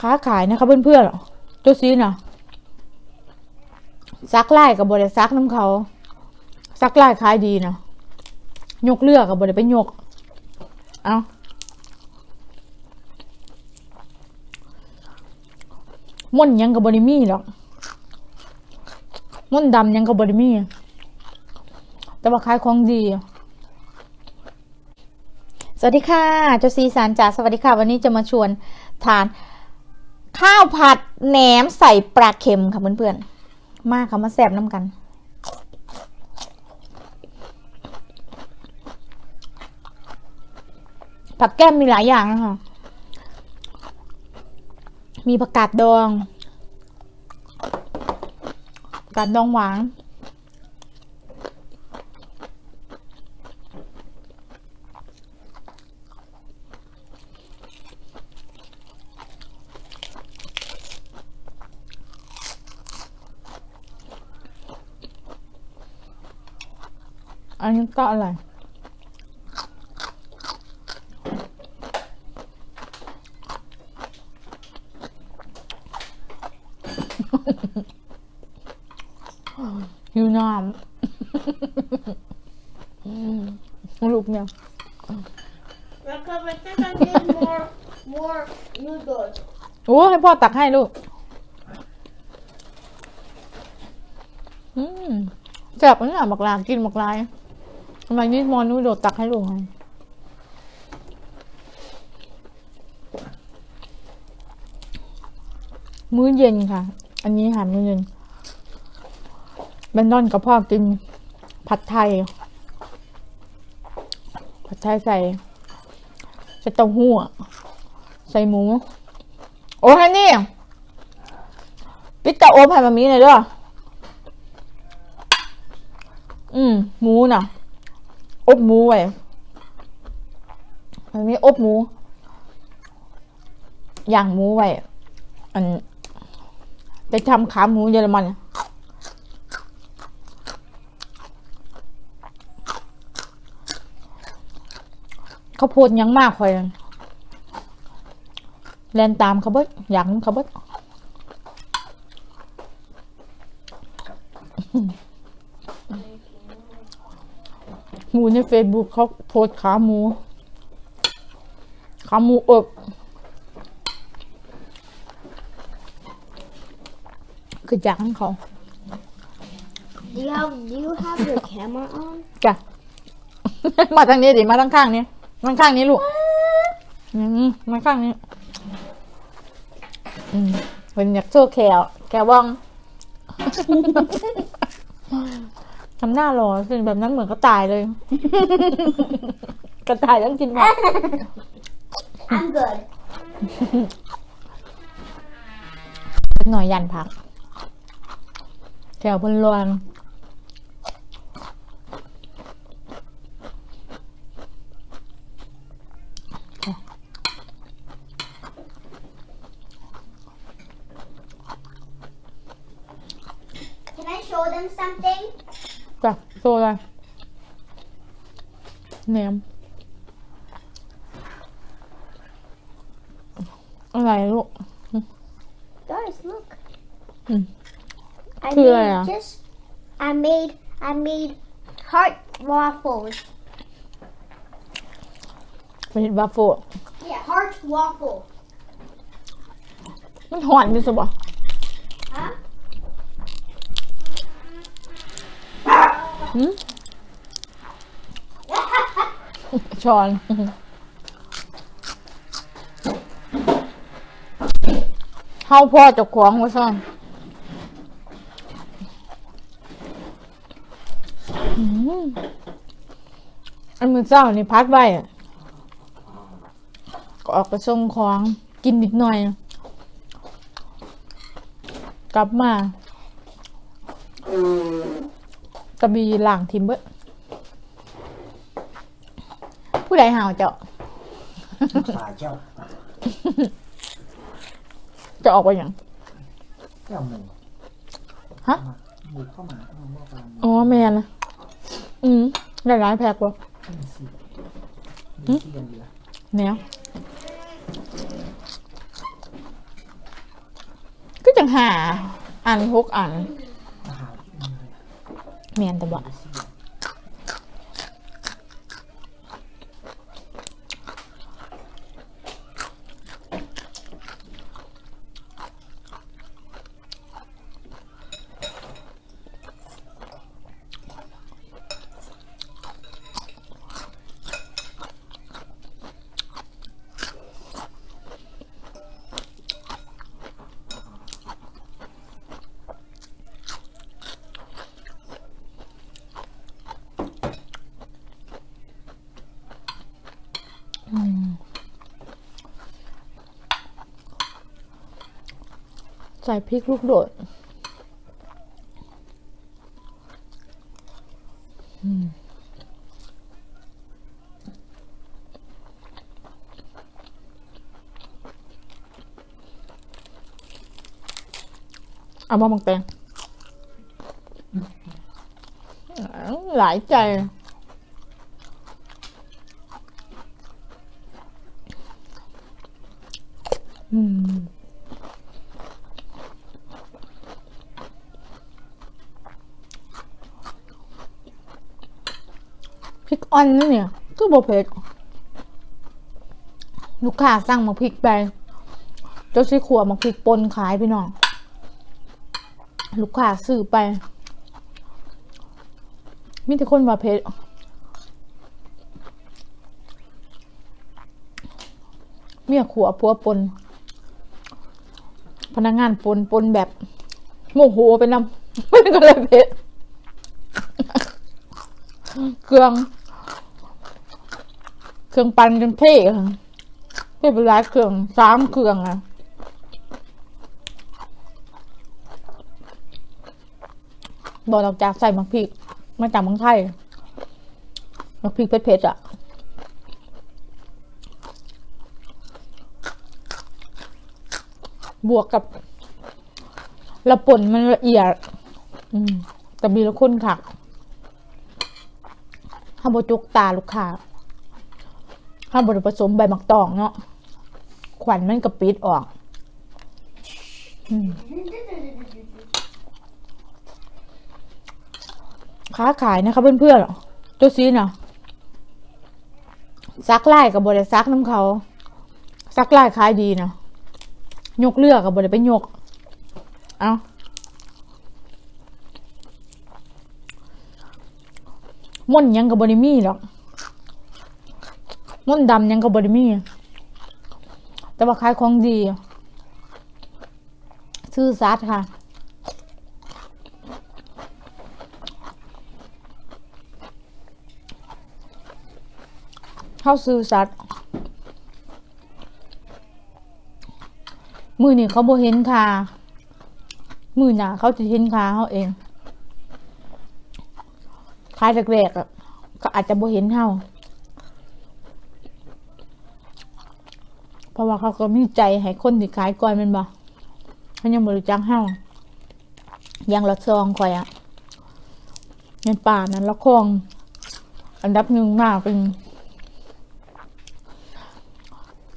ค้าขายนะคะเพื่อนๆตัวซีนะซักไล่กับบริซักน้ำเขาซักไล่ขายดีนะยกเลือกกับบริไปยก เอาม่วนยังกับบริมีหรอกม่วนดำยังกับบริมีแต่ว่าขายของดีสวัสดีค่ะเจ้าซีสารจ๋าสวัสดีค่ะ วันนี้จะมาชวนทาน ข้าวผัดแหนมใส่ปลาเค็มค่ะเพื่อนๆ มากค่ะมาแสบน้ำกันผักแก้มมีหลายอย่างนะคะ มีผักกาดดองผักกาดดองหวาน อันนี้ก็อะไร หิวน้ำลูกเนี่ย Recommend I need more more noodles. โอ้ให้พ่อตักให้ลูก อืมแซ่บอันนี้อะหมักลากินหมักลาย ทำไมนี่มอนูโดดตักให้ลูกให้มื้อเย็นค่ะ อันนี้อาหารมื้อเย็นแบนนอนกับพ่อกิน ผัดไทย ผัดไทยใส่ใส่เต้าหู้ใส่หมู โอ้ฮันนี่ปิดตาอบให้มามีหน่อยด้ออืมหมูน่ะ อบหมูไว้มันมีอบหมูย่างหมูไว้อันไปทำขาหมูเยอรมันเขาวโพดยังมากคอยแลนตามเขาเบิดอย่ากนำเขาเบิด หมูในเฟซบุ๊กเขาโพสต์ขาหมู ขาหมูอบคืออยากให้เขา Do you have Do you have your camera on? จ้ะ มาทางนี้ดิมาทางข้างนี้ทางข้างนี้ลูกอืมมาข้างนี้ อืมเป็นอยากโชว์แขวแกว่อง ทำหน้ารอคือแบบนั้นเหมือนก็ตายเลย กระต่ายต้องกินหมด I'm good. หน่อยยันพัก แถวบนรวน Can I show them something? จ้ะโซอะไรแหนม อะไรลูก Guys, look. Hmm. I Cool, made yeah. just. I made. I made heart waffles. เป็นวาโฟ Yeah, heart waffle. มันหอนดิสบะ Huh? หืม ช้อนเฮาพ่อจะขวางไว้ซ่อนอืมอันมือเจ้านี่พัดไว้อะก็ออกไปส่งของกินนิดหน่อย กลับมา กระบีหลังทิมเบิดผู้ใดหาวเจ้าฝ่ายเจ้าจะออกไปอย่างเจ้าหมูฮะหมูเข้ามาเข้ามาว่ากันอ๋อแมนนะอืมได้ร้ายแพกว่ะมีสิมีเทียนเหลือแนวหาอันหกอัน อาหารมีอะไร เมีย ใส่พริกลูกโดดเอามาบังแตงหลายใจอืม พริก อ่อนนี่เนี่ยก็บ่เผ็ดลูกค้าสั่งมาพริกไปเจ้าซีขัวมาพริกปนขายพี่น้องลูกค้าซื้อไป มีแต่คนว่าเผ็ดเมียขัวพัวปน พนักงานปนปนแบบโมโหไปนำมันก็เลยเผ็ดเครื่อง เครื่องปั่นจนเท่ค่ะเท่เป็นหลายเครื่องสามเครื่องอะบอกออกจากใส่มักพริกมาจากเมืองไทยมักพริกเผ็ดๆอะบวกกับละป่นมันละเอียด อืมแต่มีละคนค่ะห้าบจุกตาลูกค้า ห้าบผสมใบหมักตองเนาะขวัญมันกระปิดออกค้าขายนะคะเพื่อนๆเจ้าซีเนาะซักไล่กับบริซักน้ำเขาซักไล่ขายดีเนาะยกเลือกกับบริไปยก เอาม่นยังกับบริมีหรอก ม่อนดำยังกับบริมีแต่ว่าขายของดี ซื้อสัตย์ค่ะเข้าซื้อสัตว์มือนี่เขาบ่เห็นค่ะ มือหนาเขาจะเห็นค่ะเขาเอง ขายแรกๆอะก็อาจจะบ่เห็นเฮาเพ ราะว่าเขาก็มีใจให้คนที่ขายก่อนมันบ่เขายังบริจักเฮายังละซองคอยอะในป่านั้นละคอง อันดับหนึ่งมากเป็น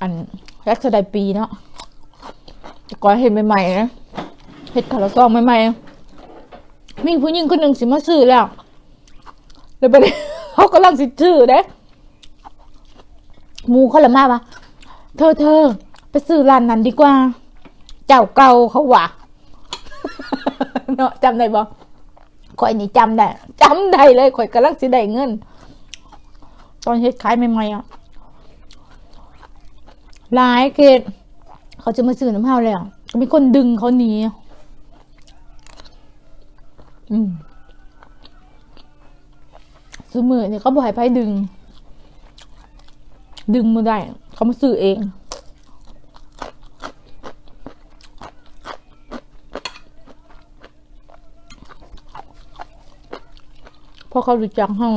อันแรกสดายปีเนาะก่อนเห็นใหม่ๆนะเห็ดขาละซองใหม่ๆมีผู้หญิงคนหนึ่งสิมาซื้อแล้วแล้วไปเขากำลังสิซื้อเด้หมูเขาละมากปะ เธอเธอไปซื้อร้านนั้นดีกว่า เจ้าเก่าเขาว่ะเนาะจำได้บ่ข่อยนี่จำได้จำได้เลยข่อยกำลังสิได้เงิน ตอนเฮ็ดขายใหม่ๆอะหลายเกตเขาจะมาซื้อน้ำเฮาแล้วก็มีคนดึงเขาหนีอืมซื้อมือเนี่ยเขาบอกให้ไพ่ดึง ดึงมือได้ เขามาซื้อเอง เพราะเขารู้จักเขา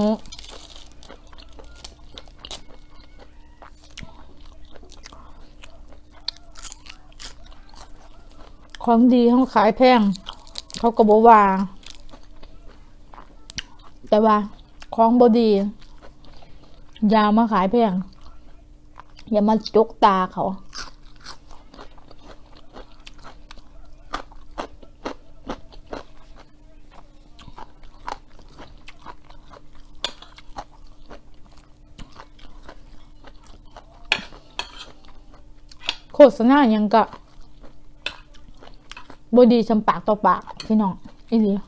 ของดีเขาขายแพง เขาก็บอกว่า แต่ว่า ของบดี ยามาขายแพง อย่ามาจกตาเขา โฆษณายังกะบดีชำปากต่อปากพี่น้องอีเดีย